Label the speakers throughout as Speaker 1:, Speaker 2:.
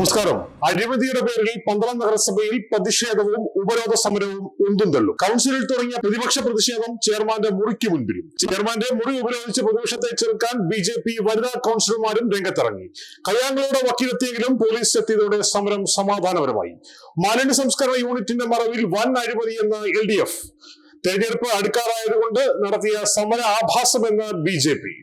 Speaker 1: നമസ്കാരം. അഴിമതിയുടെ പേരിൽ പന്തളം നഗരസഭയിൽ പ്രതിഷേധവും ഉപരോധ സമരവും ഉന്തും തള്ളും കൗൺസിലിൽ തുടങ്ങിയ പ്രതിപക്ഷ പ്രതിഷേധം ചെയർമാന്റെ മുറിക്ക് മുൻപിലും. ചെയർമാന്റെ മുറി ഉപരോധിച്ച് പ്രതിപക്ഷത്തെ ചെറുക്കാൻ ബി ജെ പി വനിതാ കൗൺസിലർമാരും രംഗത്തിറങ്ങി. കയ്യാങ്കളുടെ വക്കീലെത്തിയെങ്കിലും പോലീസ് എത്തിയതോടെ സമരം സമാധാനപരമായി. മാലിന്യ സംസ്കരണ യൂണിറ്റിന്റെ മറവിൽ വൻ അഴിമതി എന്ന് എൽ ഡി എഫ്. തെരഞ്ഞെടുപ്പ് അടുക്കാറായതുകൊണ്ട് നടത്തിയ സമര ആഭാസമെന്ന് ബി ജെ പി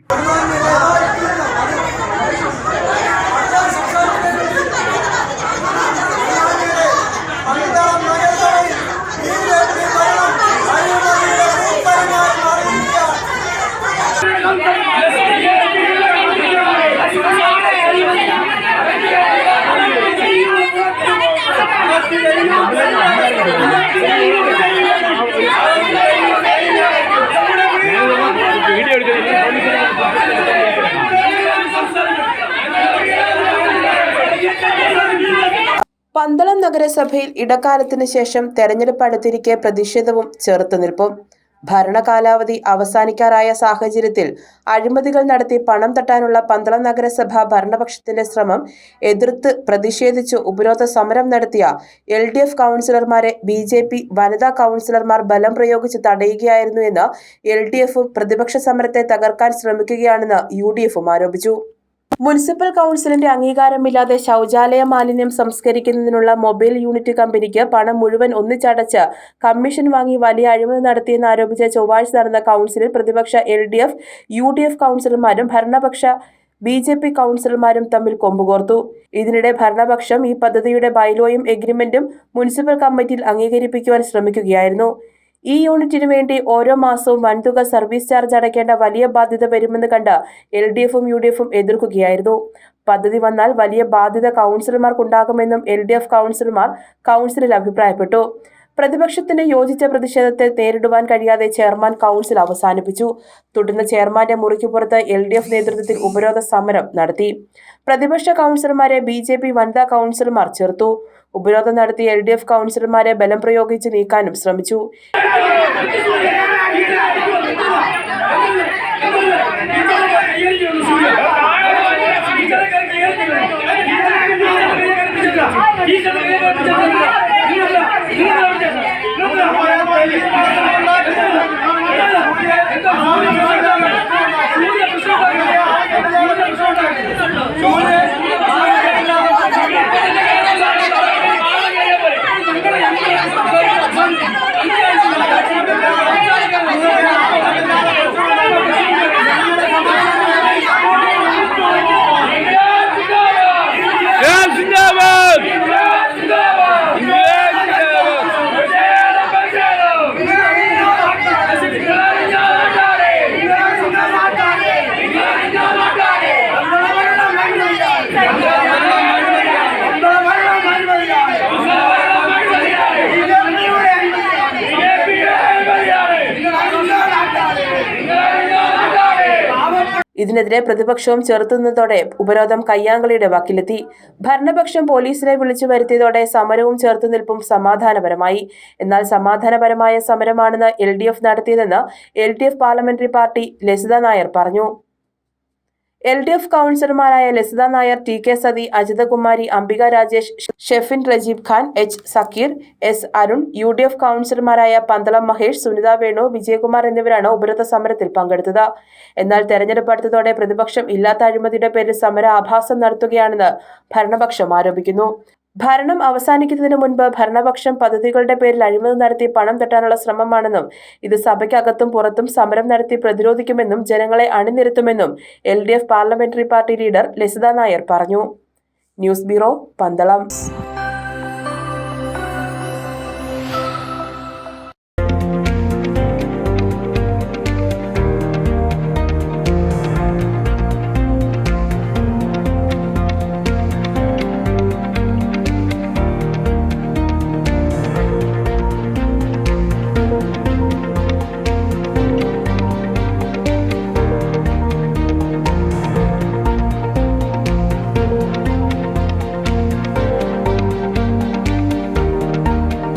Speaker 2: പന്തളം നഗരസഭയിൽ ഇടക്കാലത്തിന് ശേഷം തെരഞ്ഞെടുപ്പ് അടുത്തിരിക്കെ പ്രതിഷേധവും ചെറുത്തുനിൽപ്പും. ഭരണകാലാവധി അവസാനിക്കാറായ സാഹചര്യത്തിൽ അഴിമതികൾ നടത്തി പണം തട്ടാനുള്ള പന്തളം നഗരസഭ ഭരണപക്ഷത്തിന്റെ ശ്രമം എതിർത്ത് പ്രതിഷേധിച്ച് ഉപരോധ സമരം നടത്തിയ എൽ ഡി എഫ് കൗൺസിലർമാരെ ബി ജെ പി വനിതാ കൗൺസിലർമാർ ബലം പ്രയോഗിച്ച് തടയുകയായിരുന്നു എന്ന് എൽ ഡി എഫും പ്രതിപക്ഷ സമരത്തെ തകർക്കാൻ ശ്രമിക്കുകയാണെന്ന് യു ഡി എഫും ആരോപിച്ചു. മുനിസിപ്പൽ കൗൺസിലിന്റെ അംഗീകാരമില്ലാതെ ശൗചാലയ മാലിന്യം സംസ്കരിക്കുന്നതിനുള്ള മൊബൈൽ യൂണിറ്റ് കമ്പനിക്ക് പണം മുഴുവൻ ഒന്നിച്ചടച്ച് കമ്മീഷൻ വാങ്ങി വലിയ അഴിമതി നടത്തിയെന്ന് ആരോപിച്ച ചൊവ്വാഴ്ച നടന്ന കൗൺസിലിൽ പ്രതിപക്ഷ L D F U D F കൗൺസിലർമാരും ഭരണപക്ഷ ബി ജെ പി കൗൺസിലർമാരും തമ്മിൽ കൊമ്പുകോർത്തു. ഇതിനിടെ ഭരണപക്ഷം ഈ പദ്ധതിയുടെ ബൈലോയും എഗ്രിമെന്റും മുനിസിപ്പൽ കമ്മിറ്റിയിൽ അംഗീകരിപ്പിക്കുവാൻ ശ്രമിക്കുകയായിരുന്നു. ഈ യൂണിറ്റിന് വേണ്ടി ഓരോ മാസവും വൻതുക സർവീസ് ചാർജ് അടയ്ക്കേണ്ട വലിയ ബാധ്യത വരുമെന്ന് കണ്ട് എൽ ഡി എഫും യു ഡി എഫും എതിർക്കുകയായിരുന്നു. പദ്ധതി വന്നാൽ വലിയ ബാധ്യത കൗൺസിലർമാർക്കുണ്ടാകുമെന്നും എൽ ഡി എഫ് കൗൺസിലർമാർ കൗൺസിലിൽ അഭിപ്രായപ്പെട്ടു. പ്രതിപക്ഷത്തിന് യോജിച്ച പ്രതിഷേധത്തെ നേരിടുവാൻ കഴിയാതെ ചെയർമാൻ കൗൺസിൽ അവസാനിപ്പിച്ചു. തുടർന്ന് ചെയർമാന്റെ മുറിക്ക് പുറത്ത് എൽ ഡി എഫ് നേതൃത്വത്തിൽ ഉപരോധ സമരം നടത്തി. പ്രതിപക്ഷ കൗൺസിലർമാരെ ബി ജെ പി വനിതാ കൗൺസിലർമാർ ചേർത്തു. ഉപരോധം നടത്തി എൽ ഡി എഫ് കൗൺസിലർമാരെ ബലം പ്രയോഗിച്ച് നീക്കാനും ശ്രമിച്ചു. ഇതിനെതിരെ പ്രതിപക്ഷവും ചെറുത്തുനിന്നതോടെ ഉപരോധം കയ്യാങ്കളിയുടെ വക്കിലെത്തി. ഭരണപക്ഷം പോലീസിനെ വിളിച്ചു വരുത്തിയതോടെ സമരവും ചെറുത്തുനിൽപ്പും സമാധാനപരമായി. എന്നാൽ സമാധാനപരമായ സമരമാണെന്ന് എൽ ഡി എഫ് നടത്തിയതെന്ന് L D F parliamentary party Lasitha Nair പറഞ്ഞു. എൽ ഡി എഫ് കൗൺസിലർമാരായ Lasitha Nair T K Sathi Ajithakumari Ambika Rajesh Shefin Rajeeb Khan H Sakkeer S Arun U D F കൗൺസിലർമാരായ പന്തളം മഹേഷ് സുനിത വേണു വിജയകുമാർ എന്നിവരാണ് ഉപരോധ സമരത്തിൽ പങ്കെടുത്തത്. എന്നാൽ തെരഞ്ഞെടുപ്പ് അടുത്തതോടെ പ്രതിപക്ഷം ഇല്ലാത്ത അഴിമതിയുടെ പേരിൽ സമര ആഭാസം നടത്തുകയാണെന്ന് ഭരണപക്ഷം ആരോപിക്കുന്നു. ഭരണം അവസാനിക്കുന്നതിന് മുൻപ് ഭരണപക്ഷം പദ്ധതികളുടെ പേരിൽ അഴിമതി നടത്തി പണം തട്ടാനുള്ള ശ്രമമാണെന്നും ഇത് സഭയ്ക്കകത്തും പുറത്തും സമരം നടത്തി പ്രതിരോധിക്കുമെന്നും ജനങ്ങളെ അണിനിരത്തുമെന്നും L D F parliamentary party leader Lasitha Nair പറഞ്ഞു. News bureau Pandalam.